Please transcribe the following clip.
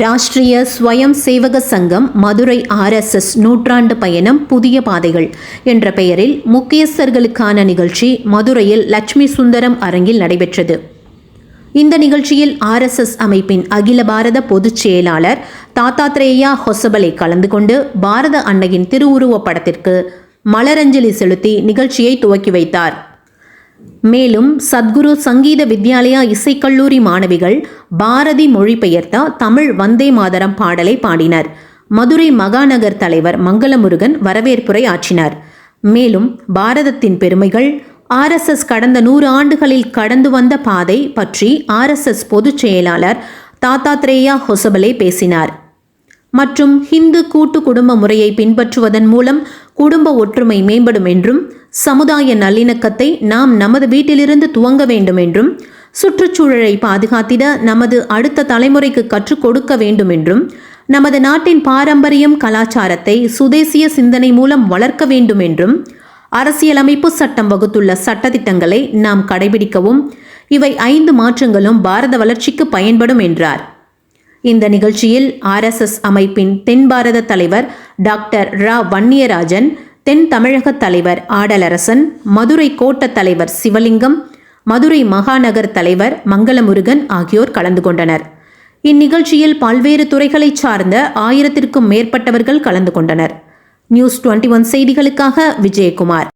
ராஷ்டிரிய ஸ்வயம் சேவக சங்கம் மதுரை ஆர்எஸ்எஸ் நூற்றாண்டு பயணம் புதிய பாதைகள் என்ற பெயரில் முக்கியஸ்தர்களுக்கான நிகழ்ச்சி மதுரையில் லட்சுமி சுந்தரம் அரங்கில் நடைபெற்றது. இந்த நிகழ்ச்சியில் ஆர்எஸ்எஸ் அமைப்பின் அகில பாரத பொதுச் செயலாளர் தாத்தாத்ரேயா ஹொசபலே கலந்து கொண்டு பாரத அன்னையின் திருவுருவப் படத்திற்கு மலரஞ்சலி செலுத்தி நிகழ்ச்சியை துவக்கி வைத்தார். மேலும் சத்குரு சங்கீத வித்யாலயா இசைக்கல்லூரி மாணவிகள் பாரதி மொழிபெயர்த்த தமிழ் வந்தே மாதரம் பாடலை பாடினர். மதுரை மகாநகர் தலைவர் மங்களமுருகன் வரவேற்புரை ஆற்றினார். மேலும் பாரதத்தின் பெருமைகள் ஆர்எஸ்எஸ் கடந்த நூறு ஆண்டுகளில் கடந்து வந்த பாதை பற்றி ஆர்எஸ்எஸ் பொதுச் செயலாளர் தாத்தாத்ரேயா ஹொசபலே பேசினார். மற்றும் ஹிந்து கூட்டு குடும்ப முறையை பின்பற்றுவதன் மூலம் குடும்ப ஒற்றுமை மேம்படும் என்றும் சமுதாய நல்லிணக்கத்தை நாம் நமது வீட்டிலிருந்து துவங்க வேண்டும் என்றும் சுற்றுச்சூழலை பாதுகாத்திட நமது அடுத்த தலைமுறைக்கு கற்றுக் கொடுக்க வேண்டும் என்றும் நமது நாட்டின் பாரம்பரியம் கலாச்சாரத்தை சுதேசிய சிந்தனை மூலம் வளர்க்க வேண்டும் என்றும் அரசியலமைப்பு சட்டம் வகுத்துள்ள சட்டத்திட்டங்களை நாம் கடைபிடிக்கவும் இவை ஐந்து மாற்றங்களும் பாரத வளர்ச்சிக்கு பயன்படும் என்றார். இந்த நிகழ்ச்சியில் ஆர்எஸ்எஸ் அமைப்பின் தென் பாரத தலைவர் டாக்டர் ரா வன்னியராஜன் தென் தமிழக தலைவர் ஆடலரசன் மதுரை கோட்ட தலைவர் சிவலிங்கம் மதுரை மகாநகர் தலைவர் மங்களமுருகன் ஆகியோர் கலந்து கொண்டனர். இந்நிகழ்ச்சியில் பல்வேறு துறைகளைச் சார்ந்த ஆயிரத்திற்கும் மேற்பட்டவர்கள் கலந்து கொண்டனர். நியூஸ் டுவெண்ட்டி ஒன் செய்திகளுக்காக விஜயகுமார்.